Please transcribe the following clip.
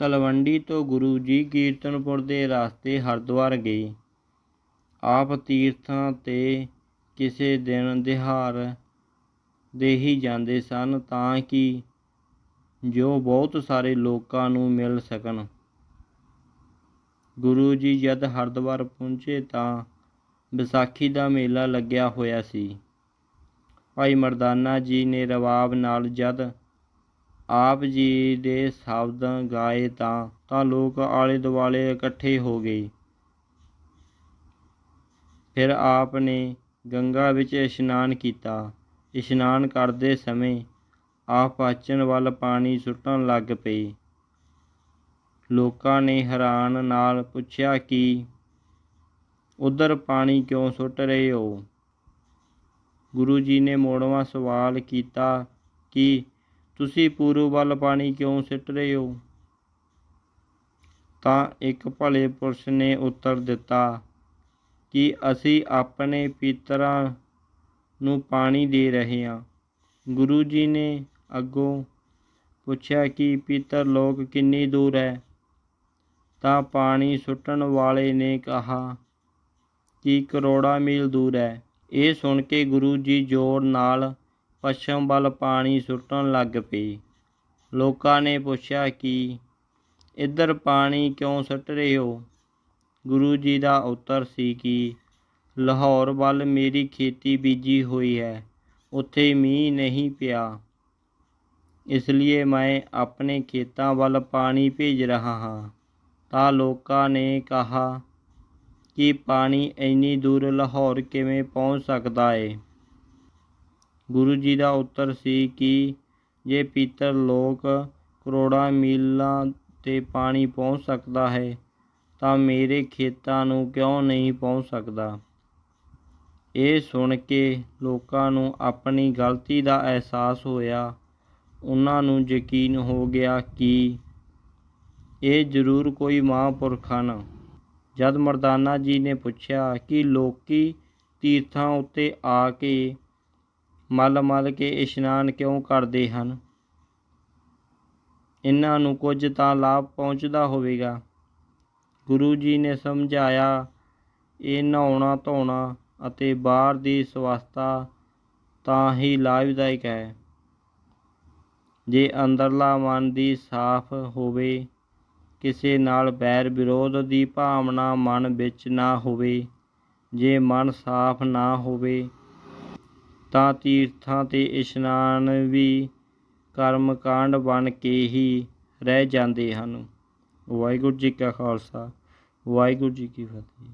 ਤਲਵੰਡੀ ਤੋਂ ਗੁਰੂ ਜੀ ਕੀਰਤਨਪੁਰ ਦੇ ਰਸਤੇ ਹਰਿਦੁਆਰ ਗਏ ਆਪ ਤੀਰਥਾਂ ਤੇ ਕਿਸੇ ਦਿਨ ਦਿਹਾਰ ਦੇ ਹੀ ਜਾਂਦੇ ਸਨ ਤਾਂ ਕਿ ਜੋ ਬਹੁਤ ਸਾਰੇ ਲੋਕਾਂ ਨੂੰ ਮਿਲ ਸਕਣ। ਗੁਰੂ ਜੀ ਜਦ ਹਰਿਦੁਆਰ ਪਹੁੰਚੇ ਤਾਂ ਵਿਸਾਖੀ ਦਾ ਮੇਲਾ ਲੱਗਿਆ ਹੋਇਆ ਸੀ। ਭਾਈ ਮਰਦਾਨਾ ਜੀ ਨੇ ਰਵਾਬ ਨਾਲ ਜਦ ਆਪ ਜੀ ਦੇ ਸ਼ਬਦ ਗਾਏ ਤਾਂ ਤਾਂ ਲੋਕ ਆਲੇ ਦੁਆਲੇ ਇਕੱਠੇ ਹੋ ਗਏ। ਫਿਰ ਆਪ ਨੇ ਗੰਗਾ ਵਿੱਚ ਇਸ਼ਨਾਨ ਕੀਤਾ। ਇਸ਼ਨਾਨ ਕਰਦੇ ਸਮੇਂ ਆਪ ਆਚਨ ਵੱਲ ਪਾਣੀ ਸੁੱਟਣ ਲੱਗ ਪਏ। ਲੋਕਾਂ ਨੇ ਹੈਰਾਨ ਨਾਲ ਪੁੱਛਿਆ ਕਿ ਉਧਰ ਪਾਣੀ ਕਿਉਂ ਸੁੱਟ ਰਹੇ ਹੋ? ਗੁਰੂ ਜੀ ਨੇ ਮੋੜਵਾਂ ਸਵਾਲ ਕੀਤਾ ਕਿ ਤੁਸੀਂ ਪੂਰਬ ਵੱਲ ਪਾਣੀ ਕਿਉਂ ਸਿੱਟ ਰਹੇ ਹੋ? ਤਾਂ ਇੱਕ ਭਲੇ ਪੁਰਸ਼ ਨੇ ਉੱਤਰ ਦਿੱਤਾ ਕਿ ਅਸੀਂ ਆਪਣੇ ਪਿਤਰਾਂ ਨੂੰ ਪਾਣੀ ਦੇ ਰਹੇ ਹਾਂ। ਗੁਰੂ ਜੀ ਨੇ ਅੱਗੋਂ ਪੁੱਛਿਆ ਕਿ, ਪਿੱਤਰ, ਲੋਕ ਕਿੰਨੀ ਦੂਰ ਹੈ? ਤਾਂ ਪਾਣੀ ਸੁੱਟਣ ਵਾਲੇ ਨੇ ਕਿਹਾ ਕਿ ਕਰੋੜਾ ਮੀਲ ਦੂਰ ਹੈ। ਇਹ ਸੁਣ ਕੇ ਗੁਰੂ ਜੀ ਜ਼ੋਰ ਨਾਲ ਪੱਛਮ ਵੱਲ ਪਾਣੀ ਸੁੱਟਣ ਲੱਗ ਪਈ। ਲੋਕਾਂ ਨੇ ਪੁੱਛਿਆ ਕਿ ਇੱਧਰ ਪਾਣੀ ਕਿਉਂ ਸੁੱਟ ਰਹੇ ਹੋ? ਗੁਰੂ ਜੀ ਦਾ ਉੱਤਰ ਸੀ ਕਿ ਲਾਹੌਰ ਵੱਲ ਮੇਰੀ ਖੇਤੀ ਬੀਜੀ ਹੋਈ ਹੈ। ਉੱਥੇ ਮੀਂਹ ਨਹੀਂ ਪਿਆ। ਇਸ ਲਈ ਮੈਂ ਆਪਣੇ ਖੇਤਾਂ ਵੱਲ ਪਾਣੀ ਭੇਜ ਰਹਾ ਹਾਂ। ਤਾਂ ਲੋਕਾਂ ਨੇ ਕਿਹਾ ਕਿ ਪਾਣੀ ਇੰਨੀ ਦੂਰ ਲਾਹੌਰ ਕਿਵੇਂ ਪਹੁੰਚ ਸਕਦਾ ਏ? ਗੁਰੂ ਜੀ ਦਾ ਉੱਤਰ ਸੀ ਕਿ ਜੇ ਪਿੱਤਰ ਲੋਕ ਕਰੋੜਾਂ ਮੀਲਾਂ ਤੇ ਪਾਣੀ ਪਹੁੰਚ ਸਕਦਾ ਹੈ, ਤਾਂ ਮੇਰੇ ਖੇਤਾਂ ਨੂੰ ਕਿਉਂ ਨਹੀਂ ਪਹੁੰਚ ਸਕਦਾ? ਇਹ ਸੁਣ ਕੇ ਲੋਕਾਂ ਨੂੰ ਆਪਣੀ ਗਲਤੀ ਦਾ ਅਹਿਸਾਸ ਹੋਇਆ। ਉਹਨਾਂ ਨੂੰ ਯਕੀਨ ਹੋ ਗਿਆ ਕਿ ਇਹ ਜ਼ਰੂਰ ਕੋਈ ਮਹਾਂਪੁਰਖ ਹਨ। ਜਦ ਮਰਦਾਨਾ ਜੀ ਨੇ ਪੁੱਛਿਆ ਕਿ ਲੋਕੀ ਤੀਰਥਾਂ ਉੱਤੇ ਆ ਕੇ ਮਲ ਮਲ ਕੇ ਇਸ਼ਨਾਨ ਕਿਉਂ ਕਰਦੇ ਹਨ? ਇਹਨਾਂ ਨੂੰ ਕੁਝ ਤਾਂ ਲਾਭ ਪਹੁੰਚਦਾ ਹੋਵੇਗਾ। ਗੁਰੂ ਜੀ ਨੇ ਸਮਝਾਇਆ, ਇਹ ਨਹਾਉਣਾ ਧੋਣਾ ਅਤੇ ਬਾਹਰ ਦੀ ਸਵਸਥਾ ਤਾਂ ਹੀ ਲਾਭਦਾਇਕ ਹੈ। ਜੇ ਅੰਦਰਲਾ ਮਨ ਦੀ ਸਾਫ਼ ਹੋਵੇ, ਕਿਸੇ ਨਾਲ ਬੈਰ ਵਿਰੋਧ ਦੀ ਭਾਵਨਾ ਮਨ ਵਿੱਚ ਨਾ ਹੋਵੇ, ਜੇ ਮਨ ਸਾਫ਼ ਨਾ ਹੋਵੇ ਤਾਂ ਤੀਰਥਾਂ ਤੇ ਇਸ਼ਨਾਨ ਵੀ ਕਰਮ ਕਾਂਡ ਬਣ ਕੇ ਹੀ ਰਹਿ ਜਾਂਦੇ ਹਨ। ਵਾਹਿਗੁਰੂ ਜੀ ਕਾ ਖਾਲਸਾ, ਵਾਹਿਗੁਰੂ ਜੀ ਕੀ ਫਤਿਹ।